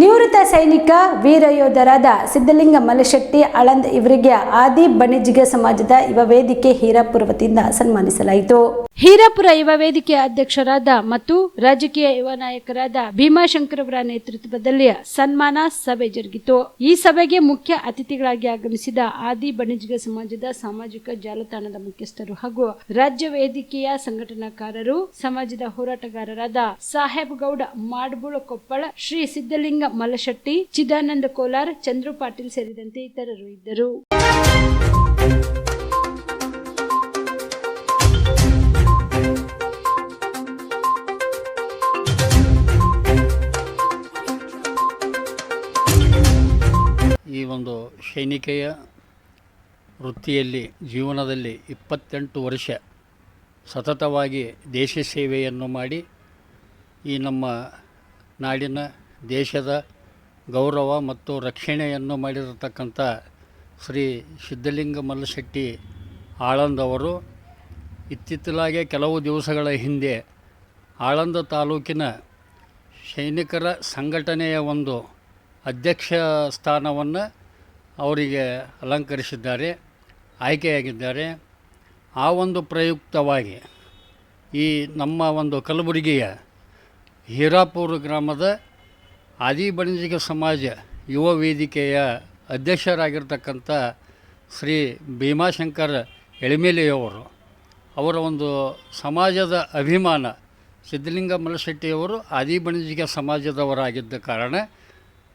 ನಿವೃತ್ತ ಸೈನಿಕ ವೀರಯೋಧರಾದ ಸಿದ್ದಲಿಂಗ ಮಲಶೆಟ್ಟಿ ಆಳಂದ್ ಇವರಿಗೆ ಆದಿ ಬಣಿಜಿಗ ಸಮಾಜದ ಯುವ ವೇದಿಕೆ ಹೀರಾಪುರ ವತಿಯಿಂದ ಸನ್ಮಾನಿಸಲಾಯಿತು. ಹೀರಾಪುರ ಯುವ ವೇದಿಕೆ ಅಧ್ಯಕ್ಷರಾದ ಮತ್ತು ರಾಜಕೀಯ ಯುವ ನಾಯಕರಾದ ಭೀಮಾಶಂಕರ್ ಅವರ ನೇತೃತ್ವದಲ್ಲಿ ಸನ್ಮಾನ ಸಭೆ ಜರುಗಿತು. ಈ ಸಭೆಗೆ ಮುಖ್ಯ ಅತಿಥಿಗಳಾಗಿ ಆಗಮಿಸಿದ ಆದಿ ಬಣಿಜಿಗ ಸಮಾಜದ ಸಾಮಾಜಿಕ ಜಾಲತಾಣದ ಮುಖ್ಯಸ್ಥರು ಹಾಗೂ ರಾಜ್ಯ ವೇದಿಕೆಯ ಸಂಘಟನಾಕಾರರು, ಸಮಾಜದ ಹೋರಾಟಗಾರರಾದ ಸಾಹೇಬ್ ಗೌಡ ಮಾಡ್ಬುಳ ಕೊಪ್ಪಳ ಶ್ರೀ ಸಿದ್ದಲಿಂಗ ಮಲಶೆಟ್ಟಿ ಚಿದಾನಂದ ಕೋಲಾರ್, ಚಂದ್ರು ಪಾಟೀಲ್ ಸೇರಿದಂತೆ ಇತರರು ಇದ್ದರು. ಈ ಒಂದು ಸೈನಿಕೆಯ ವೃತ್ತಿಯಲ್ಲಿ, ಜೀವನದಲ್ಲಿ ಇಪ್ಪತ್ತೆಂಟು ವರ್ಷ ಸತತವಾಗಿ ದೇಶ ಸೇವೆಯನ್ನು ಮಾಡಿ ಈ ನಮ್ಮ ನಾಡಿನ ದೇಶದ ಗೌರವ ಮತ್ತು ರಕ್ಷಣೆಯನ್ನು ಮಾಡಿರತಕ್ಕಂಥ ಶ್ರೀ ಸಿದ್ಧಲಿಂಗ ಮಲ್ಲಶೆಟ್ಟಿ ಆಳಂದ್ ಅವರು, ಇತ್ತಿತ್ತಲಾಗೆ ಕೆಲವು ದಿವಸಗಳ ಹಿಂದೆ ಆಳಂದ ತಾಲೂಕಿನ ಸೈನಿಕರ ಸಂಘಟನೆಯ ಒಂದು ಅಧ್ಯಕ್ಷ ಸ್ಥಾನವನ್ನು ಅವರಿಗೆ ಅಲಂಕರಿಸಿದ್ದಾರೆ, ಆಯ್ಕೆಯಾಗಿದ್ದಾರೆ. ಆ ಒಂದು ಪ್ರಯುಕ್ತವಾಗಿ ಈ ನಮ್ಮ ಒಂದು ಕಲಬುರಗಿಯ ಹೀರಾಪುರ ಗ್ರಾಮದ ಆದಿ ಬಣಿಜಿಗ ಸಮಾಜ ಯುವ ವೇದಿಕೆಯ ಅಧ್ಯಕ್ಷರಾಗಿರ್ತಕ್ಕಂಥ ಶ್ರೀ ಭೀಮಾಶಂಕರ್ ಎಳಿಮೇಲೆಯವರು, ಅವರ ಒಂದು ಸಮಾಜದ ಅಭಿಮಾನ ಸಿದ್ಧಲಿಂಗ ಮಲಶೆಟ್ಟಿಯವರು ಆದಿ ಬಣಿಜಿಗ ಸಮಾಜದವರಾಗಿದ್ದ ಕಾರಣ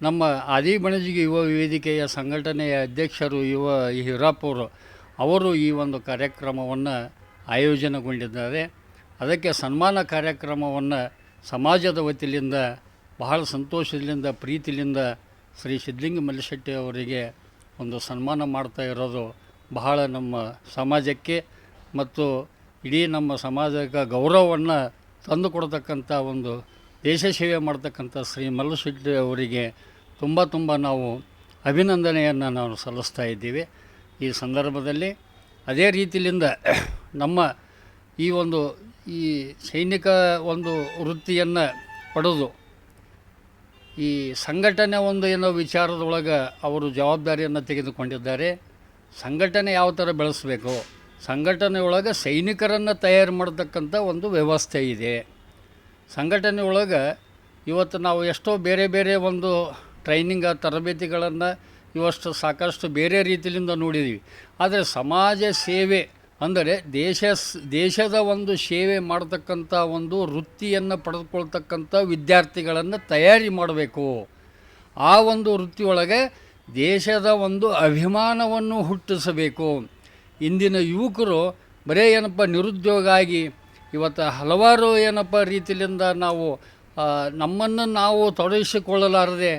ನಮ್ಮ ಆದಿ ಬಣಜಿಗೆ ಯುವ ವೇದಿಕೆಯ ಸಂಘಟನೆಯ ಅಧ್ಯಕ್ಷರು ಯುವ ಹಿರಾಪುರ್ ಅವರು ಈ ಒಂದು ಕಾರ್ಯಕ್ರಮವನ್ನು ಆಯೋಜನೆಗೊಂಡಿದ್ದಾರೆ. ಅದಕ್ಕೆ ಸನ್ಮಾನ ಕಾರ್ಯಕ್ರಮವನ್ನು ಸಮಾಜದ ವತಿಯಿಂದ ಬಹಳ ಸಂತೋಷದಿಂದ, ಪ್ರೀತಿಯಿಂದ ಶ್ರೀ ಸಿದ್ಧಲಿಂಗ ಮಲ್ಲಶೆಟ್ಟಿ ಅವರಿಗೆ ಒಂದು ಸನ್ಮಾನ ಮಾಡ್ತಾ ಇರೋದು ಬಹಳ ನಮ್ಮ ಸಮಾಜಕ್ಕೆ ಮತ್ತು ಇಡೀ ನಮ್ಮ ಸಮಾಜಕ್ಕೆ ಗೌರವವನ್ನು ತಂದುಕೊಡ್ತಕ್ಕಂಥ ಒಂದು ದೇಶ ಸೇವೆ ಮಾಡ್ತಕ್ಕಂಥ ಶ್ರೀ ಮಲ್ಲಶೆಟ್ಟಿ ಅವರಿಗೆ ತುಂಬ ತುಂಬ ನಾವು ಅಭಿನಂದನೆಯನ್ನು ನಾವು ಸಲ್ಲಿಸ್ತಾ ಇದ್ದೀವಿ. ಈ ಸಂದರ್ಭದಲ್ಲಿ ಅದೇ ರೀತಿಯಿಂದ ನಮ್ಮ ಈ ಒಂದು ಈ ಸೈನಿಕ ಒಂದು ವೃತ್ತಿಯನ್ನು ಪಡೆದು ಈ ಸಂಘಟನೆ ಒಂದು ಏನೋ ವಿಚಾರದೊಳಗೆ ಅವರು ಜವಾಬ್ದಾರಿಯನ್ನು ತೆಗೆದುಕೊಂಡಿದ್ದಾರೆ. ಸಂಘಟನೆ ಯಾವ ಥರ ಬೆಳೆಸಬೇಕು? ಸಂಘಟನೆಯೊಳಗೆ ಸೈನಿಕರನ್ನು ತಯಾರು ಮಾಡತಕ್ಕಂಥ ಒಂದು ವ್ಯವಸ್ಥೆ ಇದೆ. ಸಂಘಟನೆ ಒಳಗೆ ಇವತ್ತು ನಾವು ಎಷ್ಟೋ ಬೇರೆ ಬೇರೆ ಒಂದು ಟ್ರೈನಿಂಗ್ ತರಬೇತಿಗಳನ್ನು ಇವಷ್ಟು ಸಾಕಷ್ಟು ಬೇರೆ ರೀತಿಯಿಂದ ನೋಡಿದ್ದೀವಿ ಆದರೆ ಸಮಾಜ ಸೇವೆ ಅಂದರೆ ದೇಶ ದೇಶದ ಒಂದು ಸೇವೆ ಮಾಡತಕ್ಕಂಥ ಒಂದು ವೃತ್ತಿಯನ್ನು ಪಡೆದುಕೊಳ್ತಕ್ಕಂಥ ವಿದ್ಯಾರ್ಥಿಗಳನ್ನು ತಯಾರಿ ಮಾಡಬೇಕು. ಆ ಒಂದು ವೃತ್ತಿಯೊಳಗೆ ದೇಶದ ಒಂದು ಅಭಿಮಾನವನ್ನು ಹುಟ್ಟಿಸಬೇಕು. ಇಂದಿನ ಯುವಕರು ಬರೇ ಏನಪ್ಪ ನಿರುದ್ಯೋಗ ಆಗಿ ಇವತ್ತು ಹಲವಾರು ಏನಪ್ಪ ರೀತಿಯಿಂದ ನಾವು ನಮ್ಮನ್ನು ನಾವು ತೊಡಗಿಸಿಕೊಳ್ಳಲಾರದೆ,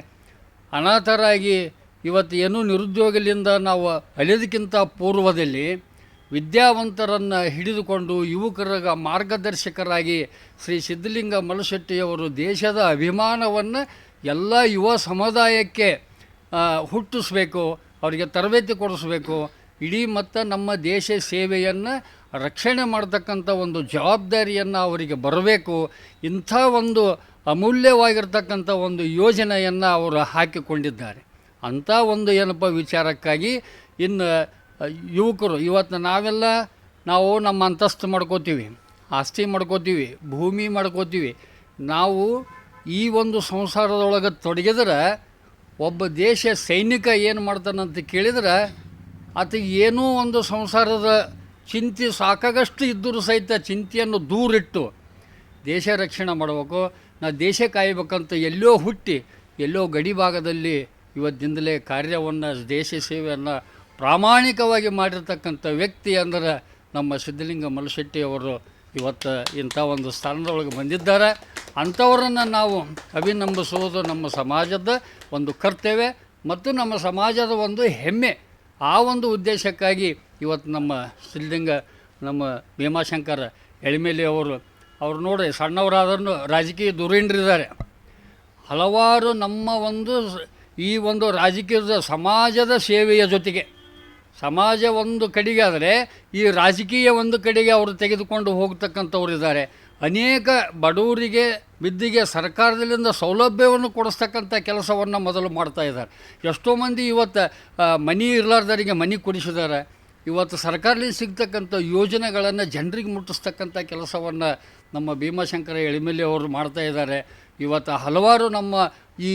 ಅನಾಥರಾಗಿ ಇವತ್ತು ಏನೂ ನಿರುದ್ಯೋಗದಿಂದ ನಾವು ಅಲಿದಕ್ಕಿಂತ ಪೂರ್ವದಲ್ಲಿ ವಿದ್ಯಾವಂತರನ್ನು ಹಿಡಿದುಕೊಂಡು ಯುವಕರ ಮಾರ್ಗದರ್ಶಕರಾಗಿ ಶ್ರೀ ಸಿದ್ಧಲಿಂಗ ಮಲಶೆಟ್ಟಿಯವರು ದೇಶದ ಅಭಿಮಾನವನ್ನು ಎಲ್ಲ ಯುವ ಸಮುದಾಯಕ್ಕೆ ಹುಟ್ಟಿಸ್ಬೇಕು, ಅವರಿಗೆ ತರಬೇತಿ ಕೊಡಿಸ್ಬೇಕು. ಇಡೀ ಮತ್ತು ನಮ್ಮ ದೇಶ ಸೇವೆಯನ್ನು ರಕ್ಷಣೆ ಮಾಡ್ತಕ್ಕಂಥ ಒಂದು ಜವಾಬ್ದಾರಿಯನ್ನು ಅವರಿಗೆ ಬರಬೇಕು. ಇಂಥ ಒಂದು ಅಮೂಲ್ಯವಾಗಿರ್ತಕ್ಕಂಥ ಒಂದು ಯೋಜನೆಯನ್ನು ಅವರು ಹಾಕಿಕೊಂಡಿದ್ದಾರೆ. ಅಂಥ ಒಂದು ಏನಪ್ಪ ವಿಚಾರಕ್ಕಾಗಿ ಇನ್ನು ಯುವಕರು, ಇವತ್ತು ನಾವೆಲ್ಲ ನಾವು ನಮ್ಮ ಅಂತಸ್ತು ಮಾಡ್ಕೋತೀವಿ, ಆಸ್ತಿ ಮಾಡ್ಕೋತೀವಿ, ಭೂಮಿ ಮಾಡ್ಕೋತೀವಿ. ನಾವು ಈ ಒಂದು ಸಂಸಾರದೊಳಗೆ ತೊಡಗಿದ್ರೆ, ಒಬ್ಬ ದೇಶ ಸೈನಿಕ ಏನು ಮಾಡ್ತಾನಂತ ಕೇಳಿದ್ರೆ, ಆತ ಏನೂ ಒಂದು ಸಂಸಾರದ ಚಿಂತೆ ಸಾಕಾಗಷ್ಟು ಇದ್ದರೂ ಸಹಿತ ಚಿಂತೆಯನ್ನು ದೂರಿಟ್ಟು ದೇಶ ರಕ್ಷಣೆ ಮಾಡಬೇಕು, ನಾ ದೇಶ ಕಾಯಬೇಕಂತ ಎಲ್ಲೋ ಹುಟ್ಟಿ, ಎಲ್ಲೋ ಗಡಿ ಭಾಗದಲ್ಲಿ ಇವತ್ತಿಂದಲೇ ಕಾರ್ಯವನ್ನು, ದೇಶ ಸೇವೆಯನ್ನು ಪ್ರಾಮಾಣಿಕವಾಗಿ ಮಾಡಿರ್ತಕ್ಕಂಥ ವ್ಯಕ್ತಿ ಅಂದ್ರೆ ನಮ್ಮ ಸಿದ್ಧಲಿಂಗ ಮಲಶೆಟ್ಟಿಯವರು ಇವತ್ತು ಇಂಥ ಒಂದು ಸ್ಥಾನದೊಳಗೆ ಬಂದಿದ್ದಾರೆ. ಅಂಥವರನ್ನು ನಾವು ಅಭಿನಂಬಿಸುವುದು ನಮ್ಮ ಸಮಾಜದ ಒಂದು ಕರ್ತವ್ಯ ಮತ್ತು ನಮ್ಮ ಸಮಾಜದ ಒಂದು ಹೆಮ್ಮೆ. ಆ ಒಂದು ಉದ್ದೇಶಕ್ಕಾಗಿ ಇವತ್ತು ನಮ್ಮ ಸಿದ್ಧಲಿಂಗ, ನಮ್ಮ ಭೀಮಾಶಂಕರ ಎಳಿಮೇಲಿ ಅವರು, ಅವ್ರು ನೋಡಿ ಸಣ್ಣವರಾದ್ರೂ ರಾಜಕೀಯ ದುರೀಂಡ್ರಿದ್ದಾರೆ ಹಲವಾರು ನಮ್ಮ ಒಂದು ಈ ಒಂದು ರಾಜಕೀಯದ ಸಮಾಜದ ಸೇವೆಯ ಜೊತೆಗೆ ಸಮಾಜ ಒಂದು ಕಡೆಗೆ ಆದರೆ, ಈ ರಾಜಕೀಯ ಒಂದು ಕಡೆಗೆ ಅವರು ತೆಗೆದುಕೊಂಡು ಹೋಗ್ತಕ್ಕಂಥವ್ರು ಇದ್ದಾರೆ. ಅನೇಕ ಬಡವರಿಗೆ, ಬಿದ್ದಿಗೆ ಸರ್ಕಾರದಿಂದ ಸೌಲಭ್ಯವನ್ನು ಕೊಡಿಸ್ತಕ್ಕಂಥ ಕೆಲಸವನ್ನು ಮೊದಲು ಮಾಡ್ತಾ ಇದ್ದಾರೆ. ಎಷ್ಟೋ ಮಂದಿ ಇವತ್ತು ಮನಿ ಇರಲಾರ್ದವರಿಗೆ ಮನೆ ಕೊಡಿಸಿದ್ದಾರೆ. ಇವತ್ತು ಸರ್ಕಾರದಿಂದ ಸಿಗ್ತಕ್ಕಂಥ ಯೋಜನೆಗಳನ್ನು ಜನರಿಗೆ ಮುಟ್ಟಿಸ್ತಕ್ಕಂಥ ಕೆಲಸವನ್ನು ನಮ್ಮ ಭೀಮಾಶಂಕರ ಎಳಿಮೆಲೆ ಅವರು ಮಾಡ್ತಾ ಇದ್ದಾರೆ. ಇವತ್ತು ಹಲವಾರು ನಮ್ಮ ಈ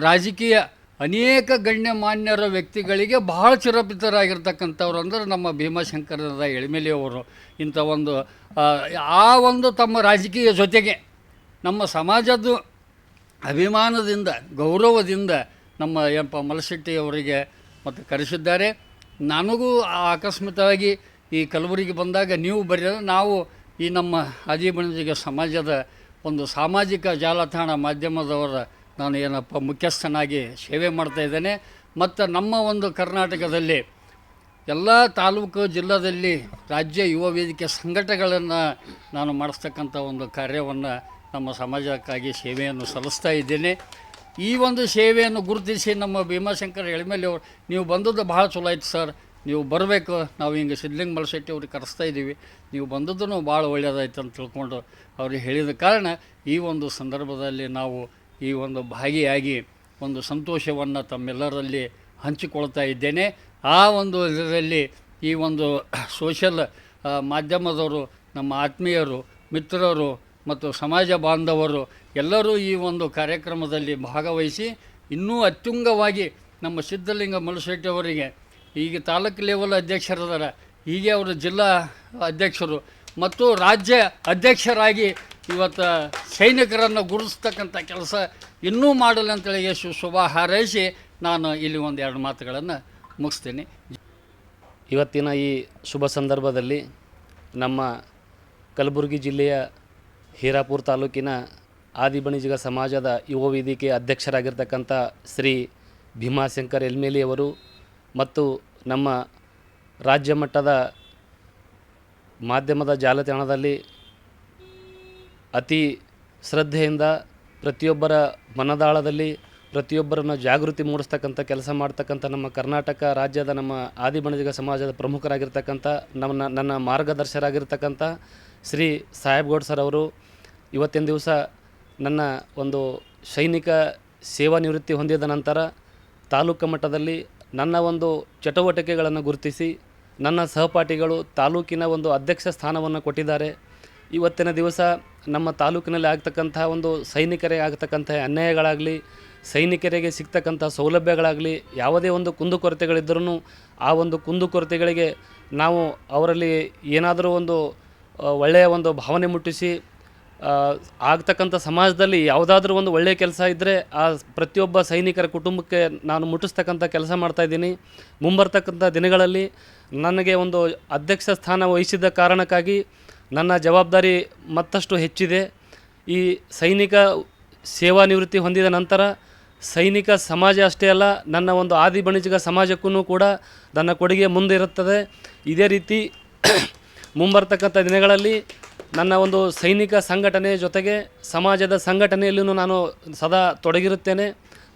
ರಾಜಕೀಯ ಅನೇಕ ಗಣ್ಯಮಾನ್ಯರ ವ್ಯಕ್ತಿಗಳಿಗೆ ಬಹಳ ಚಿರಪಿತರಾಗಿರ್ತಕ್ಕಂಥವ್ರು ಅಂದರೆ ನಮ್ಮ ಭೀಮಾಶಂಕರದ ಎಳಿಮೆಲೆಯವರು. ಇಂಥ ಒಂದು ಆ, ಒಂದು ತಮ್ಮ ರಾಜಕೀಯ ಜೊತೆಗೆ ನಮ್ಮ ಸಮಾಜದ್ದು ಅಭಿಮಾನದಿಂದ ಗೌರವದಿಂದ ನಮ್ಮ ಏನಪ್ಪ ಮಲಶೆಟ್ಟಿಯವರಿಗೆ ಮತ್ತು ಕರೆಸಿದ್ದಾರೆ. ನನಗೂ ಆಕಸ್ಮಿಕವಾಗಿ ಈ ಕಲಬುರಗಿ ಬಂದಾಗ ನೀವು ಬರೆಯೋದು ನಾವು ಈ ನಮ್ಮ ಆದಿಬಣಜಿಗ ಸಮಾಜದ ಒಂದು ಸಾಮಾಜಿಕ ಜಾಲತಾಣ ಮಾಧ್ಯಮದವರ ನಾನು ಏನಪ್ಪ ಮುಖ್ಯಸ್ಥನಾಗಿ ಸೇವೆ ಮಾಡ್ತಾ ಇದ್ದೇನೆ. ಮತ್ತು ನಮ್ಮ ಒಂದು ಕರ್ನಾಟಕದಲ್ಲಿ ಎಲ್ಲ ತಾಲೂಕು ಜಿಲ್ಲಾದಲ್ಲಿ ರಾಜ್ಯ ಯುವ ವೇದಿಕೆ ಸಂಘಟನೆಗಳನ್ನು ನಾನು ಮಾಡಿಸ್ತಕ್ಕಂಥ ಒಂದು ಕಾರ್ಯವನ್ನು ನಮ್ಮ ಸಮಾಜಕ್ಕಾಗಿ ಸೇವೆಯನ್ನು ಸಲ್ಲಿಸ್ತಾ ಇದ್ದೇನೆ. ಈ ಒಂದು ಸೇವೆಯನ್ನು ಗುರುತಿಸಿ ನಮ್ಮ ಭೀಮಾಶಂಕರ್ ಎಳಮೇಲೆ ಅವರು, ನೀವು ಬಂದದ್ದು ಭಾಳ ಚಲೋ ಆಯ್ತು ಸರ್. ನೀವು ಬರಬೇಕು. ನಾವು ಹಿಂಗೆ ಸಿದ್ಧಲಿಂಗ ಮಲಶೆಟ್ಟಿ ಅವ್ರಿಗೆ ಕರೆಸ್ತಾ ಇದ್ದೀವಿ. ನೀವು ಬಂದದ್ದು ಭಾಳ ಒಳ್ಳೆಯದಾಯ್ತು ಅಂತ ತಿಳ್ಕೊಂಡು ಅವ್ರಿಗೆ ಹೇಳಿದ ಕಾರಣ ಈ ಒಂದು ಸಂದರ್ಭದಲ್ಲಿ ನಾವು ಈ ಒಂದು ಭಾಗಿಯಾಗಿ ಒಂದು ಸಂತೋಷವನ್ನು ತಮ್ಮೆಲ್ಲರಲ್ಲಿ ಹಂಚಿಕೊಳ್ತಾ ಇದ್ದೇನೆ. ಆ ಒಂದು ಇದರಲ್ಲಿ ಈ ಒಂದು ಸೋಷಲ್ ಮಾಧ್ಯಮದವರು, ನಮ್ಮ ಆತ್ಮೀಯರು, ಮಿತ್ರರು ಮತ್ತು ಸಮಾಜ ಬಾಂಧವರು ಎಲ್ಲರೂ ಈ ಒಂದು ಕಾರ್ಯಕ್ರಮದಲ್ಲಿ ಭಾಗವಹಿಸಿ ಇನ್ನೂ ಅತ್ಯುಂಗವಾಗಿ ನಮ್ಮ ಸಿದ್ಧಲಿಂಗ ಮಲಶೆಟ್ಟಿ ಅವರಿಗೆ, ಈಗ ತಾಲೂಕು ಲೆವೆಲ್ ಅಧ್ಯಕ್ಷರದಾರ, ಹೀಗೆ ಅವರು ಜಿಲ್ಲಾ ಅಧ್ಯಕ್ಷರು ಮತ್ತು ರಾಜ್ಯ ಅಧ್ಯಕ್ಷರಾಗಿ ಇವತ್ತು ಸೈನಿಕರನ್ನು ಗುರುತಿಸ್ತಕ್ಕಂಥ ಕೆಲಸ ಇನ್ನೂ ಮಾಡಲಿ ಅಂತೇಳಿ ಯಶು ಶುಭ ಹಾರೈಸಿ ನಾನು ಇಲ್ಲಿ ಒಂದು ಎರಡು ಮಾತುಗಳನ್ನು ಮುಗಿಸ್ತೀನಿ. ಇವತ್ತಿನ ಈ ಶುಭ ಸಂದರ್ಭದಲ್ಲಿ ನಮ್ಮ ಕಲಬುರಗಿ ಜಿಲ್ಲೆಯ ಹೀರಾಪುರ ತಾಲೂಕಿನ ಆದಿಬಣಿಜಿಗ ಸಮಾಜದ ಯುವ ವೇದಿಕೆ ಅಧ್ಯಕ್ಷರಾಗಿರ್ತಕ್ಕಂಥ ಶ್ರೀ ಭೀಮಾಶಂಕರ್ ಎಲ್ಮೇಲಿಯವರು ಮತ್ತು ನಮ್ಮ ರಾಜ್ಯ ಮಟ್ಟದ ಮಾಧ್ಯಮದ ಜಾಲತಾಣದಲ್ಲಿ ಅತಿ ಶ್ರದ್ಧೆಯಿಂದ ಪ್ರತಿಯೊಬ್ಬರ ಮನದಾಳದಲ್ಲಿ ಪ್ರತಿಯೊಬ್ಬರನ್ನು ಜಾಗೃತಿ ಮೂಡಿಸ್ತಕ್ಕಂಥ ಕೆಲಸ ಮಾಡ್ತಕ್ಕಂಥ ನಮ್ಮ ಕರ್ನಾಟಕ ರಾಜ್ಯದ ನಮ್ಮ ಆದಿಬಣಜಿಗ ಸಮಾಜದ ಪ್ರಮುಖರಾಗಿರ್ತಕ್ಕಂಥ ನಮ್ಮ ನನ್ನ ಮಾರ್ಗದರ್ಶರಾಗಿರ್ತಕ್ಕಂಥ ಶ್ರೀ ಸಾಹೇಬ್ಗೌಡ್ ಸರ್ ಅವರು ಇವತ್ತಿನ ದಿವಸ ನನ್ನ ಒಂದು ಸೈನಿಕ ಸೇವಾ ನಿವೃತ್ತಿ ಹೊಂದಿದ ನಂತರ ತಾಲೂಕು ಮಟ್ಟದಲ್ಲಿ ನನ್ನ ಒಂದು ಚಟುವಟಿಕೆಗಳನ್ನು ಗುರುತಿಸಿ ನನ್ನ ಸಹಪಾಠಿಗಳು ತಾಲೂಕಿನ ಒಂದು ಅಧ್ಯಕ್ಷ ಸ್ಥಾನವನ್ನು ಕೊಟ್ಟಿದ್ದಾರೆ. ಇವತ್ತಿನ ದಿವಸ ನಮ್ಮ ತಾಲೂಕಿನಲ್ಲಿ ಆಗ್ತಕ್ಕಂಥ ಒಂದು ಸೈನಿಕರಿಗೆ ಆಗ್ತಕ್ಕಂಥ ಅನ್ಯಾಯಗಳಾಗಲಿ, ಸೈನಿಕರಿಗೆ ಸಿಗ್ತಕ್ಕಂಥ ಸೌಲಭ್ಯಗಳಾಗಲಿ, ಯಾವುದೇ ಒಂದು ಕುಂದುಕೊರತೆಗಳಿದ್ದರೂ ಆ ಒಂದು ಕುಂದುಕೊರತೆಗಳಿಗೆ ನಾವು ಅವರಲ್ಲಿ ಏನಾದರೂ ಒಂದು ಒಳ್ಳೆಯ ಒಂದು ಭಾವನೆ ಮುಟ್ಟಿಸಿ ಆಗ್ತಕ್ಕಂಥ ಸಮಾಜದಲ್ಲಿ ಯಾವುದಾದ್ರೂ ಒಂದು ಒಳ್ಳೆಯ ಕೆಲಸ ಇದ್ದರೆ ಆ ಪ್ರತಿಯೊಬ್ಬ ಸೈನಿಕರ ಕುಟುಂಬಕ್ಕೆ ನಾನು ಮುಟ್ಟಿಸ್ತಕ್ಕಂಥ ಕೆಲಸ ಮಾಡ್ತಾಯಿದ್ದೀನಿ ಮುಂಬರ್ತಕ್ಕಂಥ ದಿನಗಳಲ್ಲಿ ನನಗೆ ಒಂದು ಅಧ್ಯಕ್ಷ ಸ್ಥಾನ ವಹಿಸಿದ್ದ ಕಾರಣಕ್ಕಾಗಿ ನನ್ನ ಜವಾಬ್ದಾರಿ ಮತ್ತಷ್ಟು ಹೆಚ್ಚಿದೆ. ಈ ಸೈನಿಕ ಸೇವಾ ನಿವೃತ್ತಿ ಹೊಂದಿದ ನಂತರ ಸೈನಿಕ ಸಮಾಜ ಅಷ್ಟೇ ಅಲ್ಲ, ನನ್ನ ಒಂದು ಆದಿ ಬಣಿಜಿಗ ಸಮಾಜಕ್ಕೂ ಕೂಡ ನನ್ನ ಕೊಡುಗೆ ಮುಂದೆ ಇರುತ್ತದೆ. ಇದೇ ರೀತಿ ಮುಂಬರ್ತಕ್ಕಂಥ ದಿನಗಳಲ್ಲಿ ನನ್ನ ಒಂದು ಸೈನಿಕ ಸಂಘಟನೆ ಜೊತೆಗೆ ಸಮಾಜದ ಸಂಘಟನೆಯಲ್ಲೂ ನಾನು ಸದಾ ತೊಡಗಿರುತ್ತೇನೆ.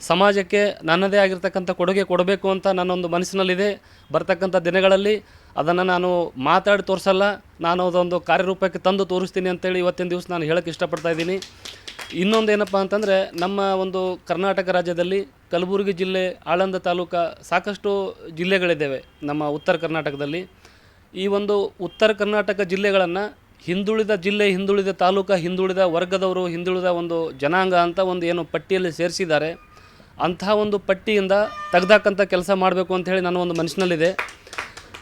ಸಮಾಜಕ್ಕೆ ನನ್ನದೇ ಆಗಿರ್ತಕ್ಕಂಥ ಕೊಡುಗೆ ಕೊಡಬೇಕು ಅಂತ ನನ್ನೊಂದು ಮನಸ್ಸಿನಲ್ಲಿದೆ. ಬರ್ತಕ್ಕಂಥ ದಿನಗಳಲ್ಲಿ ಅದನ್ನು ನಾನು ಮಾತಾಡಿ ತೋರಿಸಲ್ಲ. ನಾನು ಅದೊಂದು ಕಾರ್ಯರೂಪಕ್ಕೆ ತಂದು ತೋರಿಸ್ತೀನಿ ಅಂತೇಳಿ ಇವತ್ತಿನ ದಿವಸ ನಾನು ಹೇಳೋಕ್ಕೆ ಇಷ್ಟಪಡ್ತಾ ಇದ್ದೀನಿ. ಇನ್ನೊಂದು ಏನಪ್ಪ ಅಂತಂದರೆ, ನಮ್ಮ ಒಂದು ಕರ್ನಾಟಕ ರಾಜ್ಯದಲ್ಲಿ ಕಲಬುರಗಿ ಜಿಲ್ಲೆ, ಆಳಂದ ತಾಲೂಕ ಸಾಕಷ್ಟು ಜಿಲ್ಲೆಗಳಿದ್ದಾವೆ ನಮ್ಮ ಉತ್ತರ ಕರ್ನಾಟಕದಲ್ಲಿ. ಈ ಒಂದು ಉತ್ತರ ಕರ್ನಾಟಕ ಜಿಲ್ಲೆಗಳನ್ನು ಹಿಂದುಳಿದ ಜಿಲ್ಲೆ, ಹಿಂದುಳಿದ ತಾಲೂಕ, ಹಿಂದುಳಿದ ವರ್ಗದವರು, ಹಿಂದುಳಿದ ಒಂದು ಜನಾಂಗ ಅಂತ ಒಂದು ಏನು ಪಟ್ಟಿಯಲ್ಲಿ ಸೇರಿಸಿದ್ದಾರೆ. ಅಂಥ ಒಂದು ಪಟ್ಟಿಯಿಂದ ತೆಗ್ದಾಕಂಥ ಕೆಲಸ ಮಾಡಬೇಕು ಅಂಥೇಳಿ ನನ್ನ ಒಂದು ಮನಸ್ಸಿನಲ್ಲಿದೆ.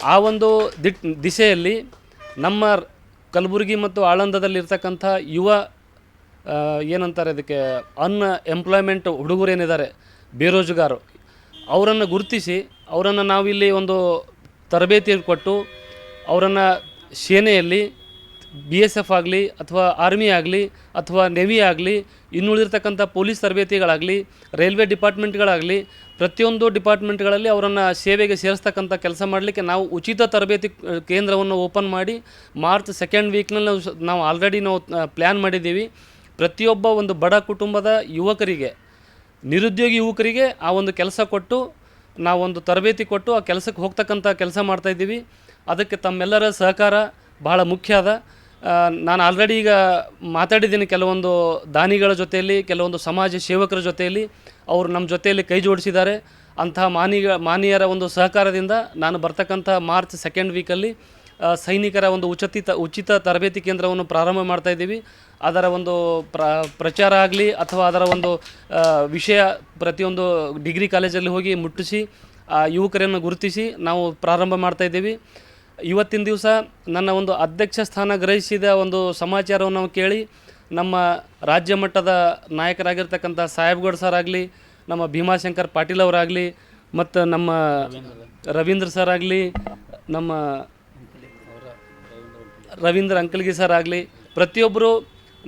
ಆ ಒಂದು ದಿಟ್ ದಿಸೆಯಲ್ಲಿ ನಮ್ಮ ಕಲಬುರಗಿ ಮತ್ತು ಆಳಂದದಲ್ಲಿರ್ತಕ್ಕಂಥ ಯುವ ಏನಂತಾರೆ ಅದಕ್ಕೆ, ಅನ್ ಎಂಪ್ಲಾಯ್ಮೆಂಟ್ ಹುಡುಗರು ಏನಿದ್ದಾರೆ ಬೇರೋಜ್ಗಾರು, ಅವರನ್ನು ಗುರುತಿಸಿ, ಅವರನ್ನು ನಾವಿಲ್ಲಿ ಒಂದು ತರಬೇತಿ ಕೊಟ್ಟು, ಅವರನ್ನು ಸೇನೆಯಲ್ಲಿ, ಬಿ ಎಸ್ ಎಫ್ ಆಗಲಿ ಅಥವಾ ಆರ್ಮಿ ಆಗಲಿ ಅಥವಾ ನೆವಿ ಆಗಲಿ, ಇನ್ನುಳಿದಿರ್ತಕ್ಕಂಥ ಪೊಲೀಸ್ ತರಬೇತಿಗಳಾಗಲಿ, ರೈಲ್ವೆ ಡಿಪಾರ್ಟ್ಮೆಂಟ್ಗಳಾಗಲಿ, ಪ್ರತಿಯೊಂದು ಡಿಪಾರ್ಟ್ಮೆಂಟ್ಗಳಲ್ಲಿ ಅವರನ್ನು ಸೇವೆಗೆ ಸೇರಿಸ್ತಕ್ಕಂಥ ಕೆಲಸ ಮಾಡಲಿಕ್ಕೆ ನಾವು ಉಚಿತ ತರಬೇತಿ ಕೇಂದ್ರವನ್ನು ಓಪನ್ ಮಾಡಿ, ಮಾರ್ಚ್ ಸೆಕೆಂಡ್ ವೀಕ್ನಲ್ಲಿ ನಾವು ನಾವು ಆಲ್ರೆಡಿ ನಾವು ಪ್ಲ್ಯಾನ್ ಮಾಡಿದ್ದೀವಿ. ಪ್ರತಿಯೊಬ್ಬ ಒಂದು ಬಡ ಕುಟುಂಬದ ಯುವಕರಿಗೆ, ನಿರುದ್ಯೋಗಿ ಯುವಕರಿಗೆ ಆ ಒಂದು ಕೆಲಸ ಕೊಟ್ಟು ನಾವೊಂದು ತರಬೇತಿ ಕೊಟ್ಟು ಆ ಕೆಲಸಕ್ಕೆ ಹೋಗ್ತಕ್ಕಂಥ ಕೆಲಸ ಮಾಡ್ತಾಯಿದ್ದೀವಿ ಅದಕ್ಕೆ ತಮ್ಮೆಲ್ಲರ ಸಹಕಾರ ಬಹಳ ಮುಖ್ಯ ಅದ. ನಾನು ಆಲ್ರೆಡಿ ಈಗ ಮಾತಾಡಿದ್ದೀನಿ ಕೆಲವೊಂದು ದಾನಿಗಳ ಜೊತೆಯಲ್ಲಿ, ಕೆಲವೊಂದು ಸಮಾಜ ಸೇವಕರ ಜೊತೆಯಲ್ಲಿ. ಅವರು ನಮ್ಮ ಜೊತೆಯಲ್ಲಿ ಕೈ ಜೋಡಿಸಿದ್ದಾರೆ. ಅಂತಹ ಮಾನಿಗ, ಮಾನಿಯರ ಒಂದು ಸಹಕಾರದಿಂದ ನಾನು ಬರ್ತಕ್ಕಂಥ ಮಾರ್ಚ್ ಸೆಕೆಂಡ್ ವೀಕಲ್ಲಿ ಸೈನಿಕರ ಒಂದು ಉಚಿತ ಉಚಿತ ತರಬೇತಿ ಕೇಂದ್ರವನ್ನು ಪ್ರಾರಂಭ ಮಾಡ್ತಾ ಇದ್ದೀವಿ. ಅದರ ಒಂದು ಪ್ರ, ಪ್ರಚಾರ ಆಗಲಿ ಅಥವಾ ಅದರ ಒಂದು ವಿಷಯ ಪ್ರತಿಯೊಂದು ಡಿಗ್ರಿ ಕಾಲೇಜಲ್ಲಿ ಹೋಗಿ ಮುಟ್ಟಿಸಿ, ಆ, ಯುವಕರನ್ನು ಗುರುತಿಸಿ ನಾವು ಪ್ರಾರಂಭ ಮಾಡ್ತಾ ಇದ್ದೀವಿ. ಇವತ್ತಿನ ದಿವಸ ನನ್ನ ಒಂದು ಅಧ್ಯಕ್ಷ ಸ್ಥಾನ ಗ್ರಹಿಸಿದ ಒಂದು ಸಮಾಚಾರವನ್ನು ನಾವು ಕೇಳಿ ನಮ್ಮ ರಾಜ್ಯ ಮಟ್ಟದ ನಾಯಕರಾಗಿರ್ತಕ್ಕಂಥ ಸಾಹೇಬ್ಗೌಡ್ ಸರ್ ಆಗಲಿ, ನಮ್ಮ ಭೀಮಾಶಂಕರ್ ಪಾಟೀಲ್ ಅವರಾಗಲಿ, ಮತ್ತು ನಮ್ಮ ರವೀಂದ್ರ ಸರ್ ಆಗಲಿ, ನಮ್ಮ ರವೀಂದ್ರ ಅಂಕಲ್ಗಿ ಸರ್ ಆಗಲಿ, ಪ್ರತಿಯೊಬ್ಬರು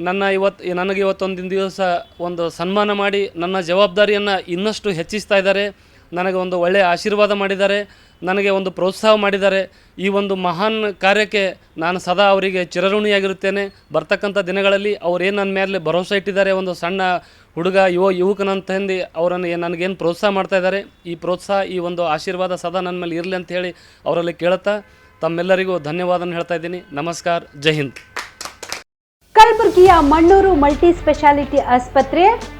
ನನ್ನ ಇವತ್ತು ನನಗೆ ಇವತ್ತೊಂದಿನ ದಿವಸ ಒಂದು ಸನ್ಮಾನ ಮಾಡಿ ನನ್ನ ಜವಾಬ್ದಾರಿಯನ್ನು ಇನ್ನಷ್ಟು ಹೆಚ್ಚಿಸ್ತಾ ಇದ್ದಾರೆ. ನನಗೆ ಒಂದು ಒಳ್ಳೆಯ ಆಶೀರ್ವಾದ ಮಾಡಿದ್ದಾರೆ, ನನಗೆ ಒಂದು ಪ್ರೋತ್ಸಾಹ ಮಾಡಿದ್ದಾರೆ. ಈ ಒಂದು ಮಹಾನ್ ಕಾರ್ಯಕ್ಕೆ ನಾನು ಸದಾ ಅವರಿಗೆ ಚಿರಋಣಿಯಾಗಿರುತ್ತೇನೆ. ಬರ್ತಕ್ಕಂಥ ದಿನಗಳಲ್ಲಿ ಅವರೇನು ನನ್ನ ಮೇಲೆ ಭರವಸೆ ಇಟ್ಟಿದ್ದಾರೆ, ಒಂದು ಸಣ್ಣ ಹುಡುಗ, ಯುವ ಯುವಕನಂತಂದು ಅವರನ್ನು ಏನ್- ನನಗೇನು ಪ್ರೋತ್ಸಾಹ ಮಾಡ್ತಾ ಇದ್ದಾರೆ, ಈ ಪ್ರೋತ್ಸಾಹ, ಈ ಒಂದು ಆಶೀರ್ವಾದ ಸದಾ ನನ್ನ ಮೇಲೆ ಇರಲಿ ಅಂತ ಹೇಳಿ ಅವರಲ್ಲಿ ಕೇಳುತ್ತಾ ತಮ್ಮೆಲ್ಲರಿಗೂ ಧನ್ಯವಾದನ ಹೇಳ್ತಾ ಇದ್ದೀನಿ. ನಮಸ್ಕಾರ, ಜೈ ಹಿಂದ್. ಕಲಬುರಗಿಯ ಮಣ್ಣೂರು ಮಲ್ಟಿ ಸ್ಪೆಷಾಲಿಟಿ ಆಸ್ಪತ್ರೆ